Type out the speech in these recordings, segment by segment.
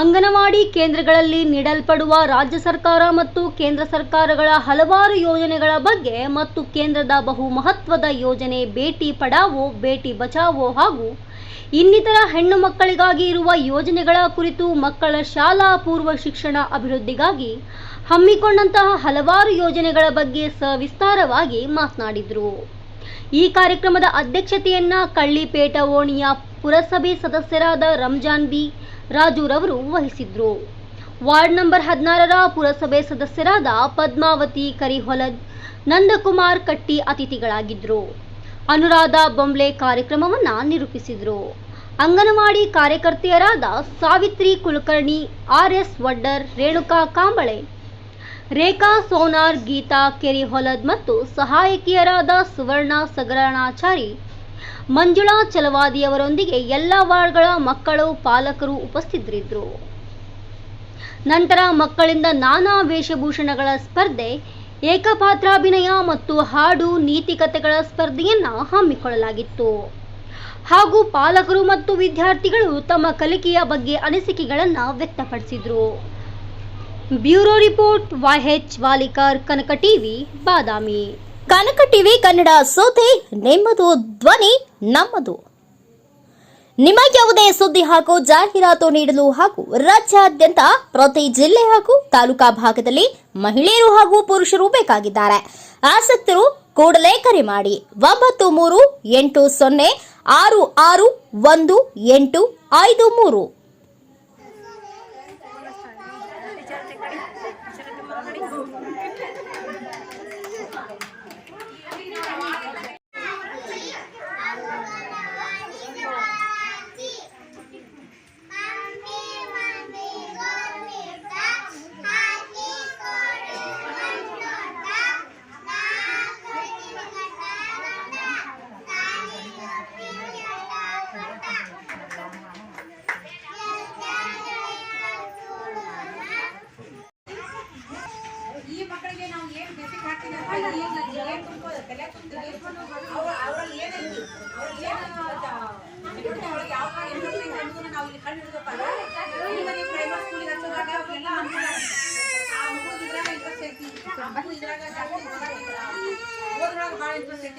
ಅಂಗನವಾಡಿ ಕೇಂದ್ರಗಳಲ್ಲಿ ನೀಡಲ್ಪಡುವ ರಾಜ್ಯ ಸರ್ಕಾರ ಮತ್ತು ಕೇಂದ್ರ ಸರ್ಕಾರಗಳ ಹಲವಾರು ಯೋಜನೆಗಳ ಬಗ್ಗೆ ಮತ್ತು ಕೇಂದ್ರದ ಬಹು ಮಹತ್ವದ ಯೋಜನೆ ಬೇಟಿ ಪಡಾವೋ, ಬೇಟಿ ಬಚಾವೋ ಹಾಗೂ ಇನ್ನಿತರ ಹೆಣ್ಣು ಮಕ್ಕಳಿಗಾಗಿ ಇರುವ ಯೋಜನೆಗಳ ಕುರಿತು ಮಕ್ಕಳ ಶಾಲಾ ಪೂರ್ವ ಶಿಕ್ಷಣ ಅಭಿವೃದ್ಧಿಗಾಗಿ ಹಮ್ಮಿಕೊಂಡಂತಹ ಹಲವಾರು ಯೋಜನೆಗಳ ಬಗ್ಗೆ ಸವಿಸ್ತಾರವಾಗಿ ಮಾತನಾಡಿದರು. ಈ ಕಾರ್ಯಕ್ರಮದ ಅಧ್ಯಕ್ಷತೆಯನ್ನ ಕಳ್ಳಿಪೇಟ ಓಣಿಯ ಪುರಸಭೆ ಸದಸ್ಯರಾದ ರಂಜಾನ್ ಬಿ. ರಾಜುರವರು ವಹಿಸಿದ್ರು. ವಾರ್ಡ್ ನಂಬರ್ ಹದಿನಾರರ ಪುರಸಭೆ ಸದಸ್ಯರಾದ ಪದ್ಮಾವತಿ, ಕರಿಹೊಲದ್, ನಂದಕುಮಾರ್ ಕಟ್ಟಿ ಅತಿಥಿಗಳಾಗಿದ್ದರು ಅನುರಾಧ ಬೊಂಬ್ಳೆ ಕಾರ್ಯಕ್ರಮವನ್ನ ನಿರೂಪಿಸಿದರು. ಅಂಗನವಾಡಿ ಕಾರ್ಯಕರ್ತೆಯರಾದ ಸಾವಿತ್ರಿ ಕುಲಕರ್ಣಿ ಆರ್ ಎಸ್ ವಡ್ಡರ್, ರೇಣುಕಾ ಕಾಂಬಳೆ, ರೇಖಾ ಸೋನಾರ್, ಗೀತಾ, ಕೆರಿಹೊಲದ್ ಮತ್ತು ಸಹಾಯಕಿಯರಾದ ಸುವರ್ಣ ಸಗರಣಾಚಾರಿ ಮಂಜುಳಾ ಚಲವಾದಿಯವರೊಂದಿಗೆ ಎಲ್ಲ ವಾರ್ಡ್ಗಳ ಮಕ್ಕಳು, ಪಾಲಕರು ಉಪಸ್ಥಿತರಿದ್ದರು. ನಂತರ ಮಕ್ಕಳಿಂದ ನಾನಾ ವೇಷಭೂಷಣಗಳ ಸ್ಪರ್ಧೆ, ಏಕಪಾತ್ರಾಭಿನಯ ಮತ್ತು ಹಾಡು ನೀತಿಕತೆಗಳ ಸ್ಪರ್ಧೆಯನ್ನ ಹಮ್ಮಿಕೊಳ್ಳಲಾಗಿತ್ತು. ಹಾಗೂ ಪಾಲಕರು ಮತ್ತು ವಿದ್ಯಾರ್ಥಿಗಳು ತಮ್ಮ ಕಲಿಕೆಯ ಬಗ್ಗೆ ಅನಿಸಿಕೆಗಳನ್ನು ವ್ಯಕ್ತಪಡಿಸಿದರು. Bureau report YH Walikar, Kanaka TV, Badami. Kanaka TV Kannada ಸೋತೆ ನಿಮ್ಮದು ಧ್ವನಿ, ನಮ್ಮದು. ನಿಮ್ಮ ಯಾವುದೇ ಸುದ್ದಿ ಹಾಗೂ ಜಾಹೀರಾತು ನೀಡಲು ಹಾಗೂ ರಾಜ್ಯಾದ್ಯಂತ ಪ್ರತಿ ಜಿಲ್ಲೆ ಹಾಗೂ ತಾಲೂಕಾ ಭಾಗದಲ್ಲಿ ಮಹಿಳೆಯರು ಹಾಗೂ ಪುರುಷರು ಬೇಕಾಗಿದ್ದಾರೆ. ಆಸಕ್ತರು ಕೂಡಲೇ ಕರೆ ಮಾಡಿ. ಒಂಬತ್ತು ಮೂರು ಎಂಟು ಸೊನ್ನೆ ಆರು ಆರು ಒಂದು ಎಂಟು ಐದು ಮೂರು.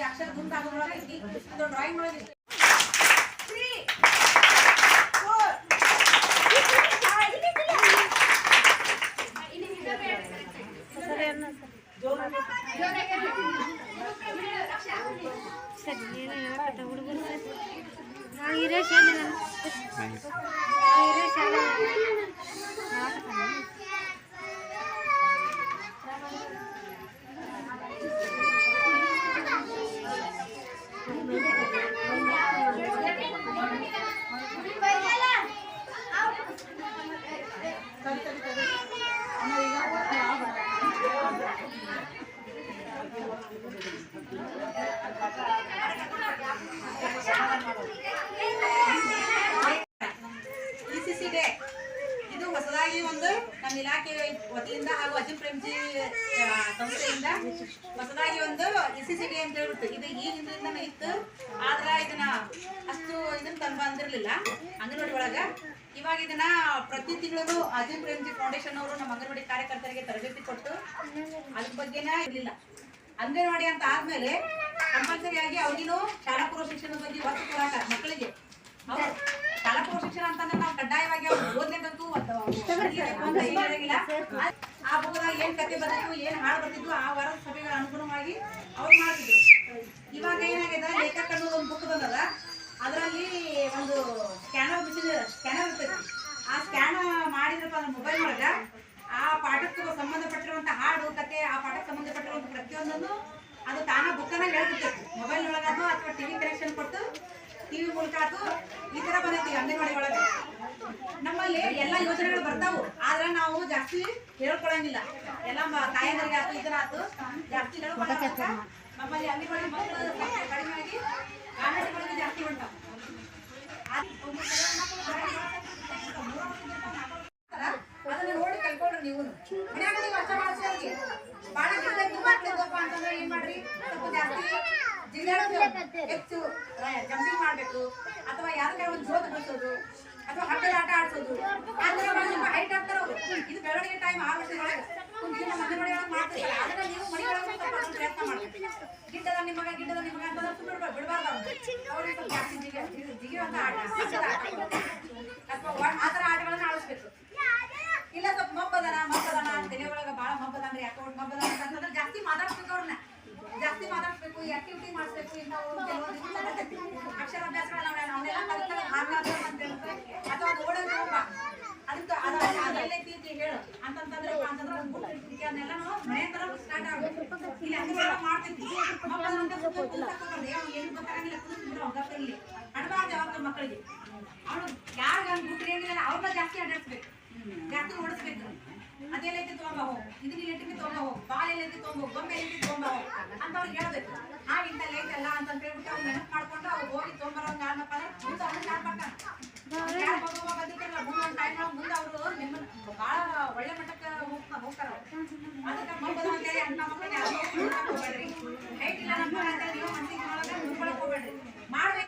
ಅಕ್ಷರ ಗುಂಟ ಆಗೋದ್ರೊಳಗೆ ಡ್ರಾಯಿಂಗ್ ಒಳಗೆ ఈరోజు ಇಲಾಖೆ ವತಿಯಿಂದ ಹಾಗೂ ಅಜಿಂ ಪ್ರೇಮ್ಜಿ ಸಂಸ್ಥೆಯಿಂದ ಹೊಸದಾಗಿ ಒಂದು ಎಸ್ ಸಿ ಡಿ ಅಂತ ಹೇಳ್ಬಿಟ್ಟು ಇದು ಈ ಹಿಂದಿನಿಂದನೇ ಇತ್ತು. ಆದ್ರೆ ಇದನ್ನ ಅಷ್ಟು ಇದನ್ನ ತಂದು ಬಂದಿರಲಿಲ್ಲ ಅಂಗನವಾಡಿ ಒಳಗ. ಇವಾಗ ಇದನ್ನ ಪ್ರತಿ ತಿಂಗಳು ಅಜಿಂ ಪ್ರೇಮ್ಜಿ ಫೌಂಡೇಶನ್ ಅವರು ನಮ್ಮ ಅಂಗನವಾಡಿ ಕಾರ್ಯಕರ್ತರಿಗೆ ತರಬೇತಿ ಕೊಟ್ಟು ಅದ್ರ ಬಗ್ಗೆನ ಇರಲಿಲ್ಲ. ಅಂಗನವಾಡಿ ಅಂತ ಆದ್ಮೇಲೆ ಕಂಪಲ್ಸರಿ ಆಗಿ ಅವ್ರಿಗೂ ಶಾಲಾ ಪೂರ್ವ ಶಿಕ್ಷಣದ ಬಗ್ಗೆ ಒತ್ತು ಕೊಡಾಕ ಮಕ್ಕಳಿಗೆ. ಹೌದು. ಶಾಲಾ ಶಿಕ್ಷಣ ಅಂತಂದ್ರೆ ನಾವು ಕಡ್ಡಾಯವಾಗಿ ಅವ್ರು ಓದ್ಲೇಬೇಕು. ಆ- ಬುಕ್ದಾಗ ಏನ್ ಕತೆ ಬರ್ತಿದ್ವು ಏನ್ ಹಾಡು ಬರ್ತಿದ್ವು ಆ ವಾರದ ಸಭೆಗಳ ಅನುಗುಣವಾಗಿ ಅವ್ರು ಮಾಡ್ತಿದ್ರು. ಇವಾಗ ಏನಾಗಿದೆ ಲೇಖಕ ಅನ್ನೋದು ಒಂದು ಬುಕ್ ಬಂದದ. ಅದರಲ್ಲಿ ಒಂದು ಸ್ಕ್ಯಾನರ್ ಮಿಷಿನ್ ಸ್ಕ್ಯಾನರ್ ಇರ್ತೈತಿ ಆ ಸ್ಕ್ಯಾನ್ ಮಾಡಿದ್ರಪ್ಪ ಅಂದ್ರೆ ಮೊಬೈಲ್ ಒಳಗ ಆ ಪಾಠಕ್ಕೆ ಸಂಬಂಧಪಟ್ಟಿರುವಂತ ಹಾಡು ಕತೆ ಆ ಪಾಠಕ್ಕೆ ಸಂಬಂಧಪಟ್ಟಿರುವಂತ ಪ್ರತಿಯೊಂದನ್ನು ಅದು ತಾನ ಬುಕ್ಕನ್ನ ಹೇಳ್ಬಿಡ್ತೈತಿ ಮೊಬೈಲ್ ಒಳಗಾದ್ರು ಅಥವಾ ಟಿವಿ ಕನೆಕ್ಷನ್ ಕೊಟ್ಟು ಟಿವಿ ಮೂಲಕ ಆತು ಈ ತರ ಬಂದೈತಿ ಅಂಗನವಾಡಿ ಒಳಗೆ. ನಮ್ಮಲ್ಲಿ ಎಲ್ಲ ಯೋಜನೆಗಳು ಬರ್ತಾವು. ಆದ್ರೆ ನಾವು ಜಾಸ್ತಿ ಹೇಳ್ಕೊಳಂಗಿಲ್ಲ. ಎಲ್ಲ ತಾಯಂದ್ರಿಗೆ ಆತು ಇದರ ಆತು, ಜಾಸ್ತಿ ನಮ್ಮಲ್ಲಿ ಅಂಗನವಾಡಿ ಮಕ್ಕಳು ಕಡಿಮೆ ಆಗಿ ಅಂಗನವಾಡಿಗಳಿಗೆ ಜಾಸ್ತಿ ಉಂಟು ಅದನ್ನ ನೋಡಿ ಕಲ್ಕೊಂಡ್ರು ನೀವು ಮನ್ಯಾಗ ಅರ್ಥ ಹೆಚ್ಚು ಜಂಪಿಂಗ್ ಮಾಡಬೇಕು. ಅಥವಾ ಯಾರಕ್ಕ ಒಂದು ಜೋತ ಅಥವಾ ಹಡ್ಡದ ಆಟ ಆಡ್ಸೋದು. ಆದ್ರೆ ಹೈಟ್ ಆಗ್ತಾರ ಇದು ಬೆಳವಣಿಗೆ ಟೈಮ್ ಆರು ವರ್ಷದೊಳಗೆ ಮನೆ ಒಳಗೆ ಮಾಡ್ತಿರ್ತಾರೆ. ಅದನ್ನ ನೀವು ಮನೆ ಪ್ರಯತ್ನ ಮಾಡಬೇಕು. ಗಿಡ್ಡದ ನಿಮಗ ಗಿಡ್ಡದ ನಿಮಗ ಬಿಡಬಾರ್ದು ಅವ್ರಿಗೆ. ಜಿಗಿ ಜಾಸ್ತಿ ಆಟ. ಆಕ್ಟಿವಿಟಿ ಇದು ಬರ್ತೈತಿ. ಅಕ್ಷರಾಭ್ಯಾಸಗಳನ್ನ ಅಂತ ಅಥವಾ ಓಡೋದು ಅದಕ್ಕೆ ಅದು ಹೇಳು. ಅಂತಂತಂದ್ರೆ ಅಂತಂದ್ರೆ ಸ್ಟಾರ್ಟ್ ಆಗ್ಬೇಕು. ಇಲ್ಲಿ ಹಂಗೆಲ್ಲ ಮಾಡ್ತಿದ್ವಿ ಕೂತ್ಬಿಟ್ರೆ ಒಗ್ಗಟ್ಟಲ್ಲಿ ಅಡಬಾರ್ದು ಮಕ್ಕಳಿಗೆ. ಅವನು ಯಾರು ಹಂಗೆ ಬಿಟ್ಟಿರಂಗಿಲ್ಲ ಅವ್ರನ್ನ ಜಾಸ್ತಿ ಅಡ್ಡಾಡ್ಸ್ಬೇಕು. ಜಾಸ್ತಿ ಓಡಿಸ್ಬೇಕು. ಅದೆಲ್ಲೈತಿ ತೊಗೊಂಬ ಹೋಗು ಇದನ್ನ ಹೋಗು ಬಾಲ್ ಎಲ್ಲೈತಿ ತೊಗೊಂಬ ಹೋಗು ಗೊಂಬೆ ಹೋಗು ಅಂತ ಅವ್ರಿಗೆ ಹೇಳ್ಬೇಕು. ಆ ಇಂತಲ್ಲ ಐತಲ್ಲ ಅಂತ ಹೇಳ್ಬಿಟ್ಟು ಅವ್ರು ನೆನಪು ಮಾಡ್ಕೊಂಡು ಅವ್ರು ಹೋಗಿ ತೊಗೊಂಬರೋಂಗ ಅನ್ನಪ್ಪ ಅಂದ್ರೆ ಮುಂದೆ